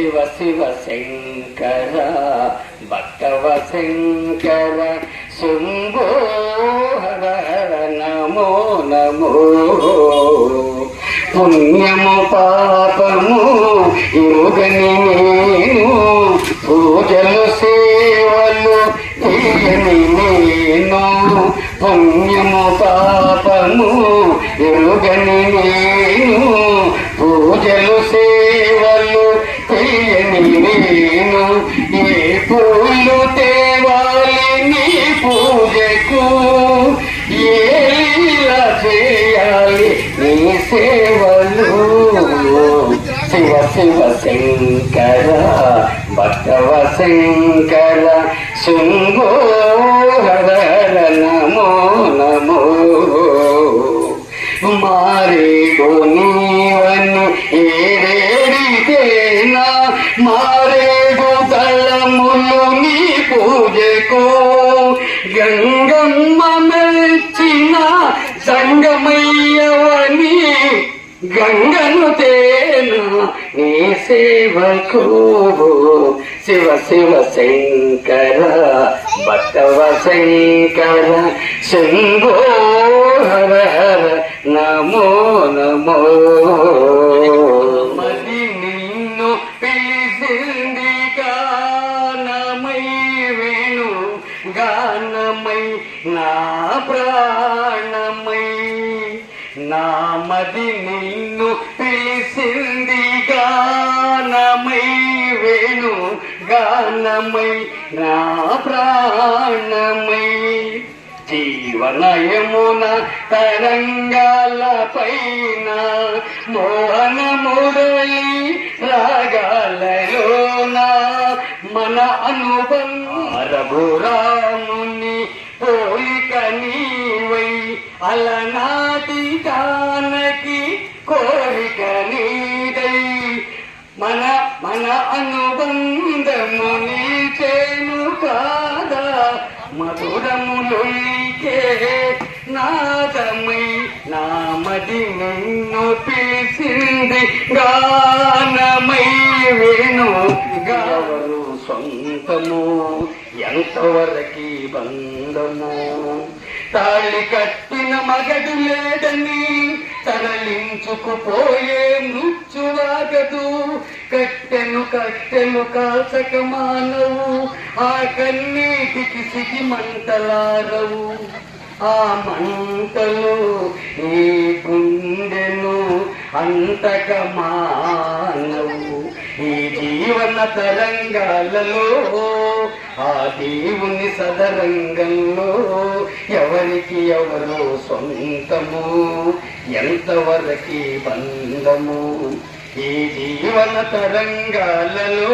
శివ శివ శంకర భక్తవ శంకర శంభో హర నమో నమో. పుణ్యము పాపము యోగని నేను పూజలు సేవలు తీయని నేను. పుణ్యము పాపము యోగని నేను. నేను ఏ పూలు తేవాలి నీ పూజకు ఏ లీలా చేయాలి నీ సేవలు? శివ శివ శంకర భక్తవ శంకర శంభో హర నమో నమో. మారేడు నీవను పూజకు గంగమ్మ మెచ్చిన సంగమయ్యవని గంగను తేను నీ సేవకు. శివ శివ శంకర భక్తవ శంకర శంభో హర హర నమో నమో. మది నిన్ను పిలిసింది గానమై వేణు గానమై నా ప్రాణమై నామది నిన్ను పిలిసింది గానమై వేణు గానమై నా ప్రాణమై. జీవనయమున తరంగాల పైన మోహన మురళి రాగాలలోన మన అనుబంధ రఘురా అలనాటి కానకి కోరిక నీదై. మన మన అనుబంధము చేను కాదా? మధురములుకే నాదమై నామది నిన్ను పిలిసింది గానమై. సొంతము ఎంతవరకి బంధము? తాళి కట్టిన మగడు లేడని తరలించుకుపోయే మృత్యువాగదు. కట్టెను కట్టెను కాచక మానవు ఆ కన్నీటికి సిగి మంటలారవు. ఆ మంటలు ఈ గుండెను అంతక మా తరంగాలలో ఆ దేవుని సదరంగంలో ఎవరికి ఎవరు సొంతము? ఎంతవరకి బంధము? ఈ జీవన తరంగాలలో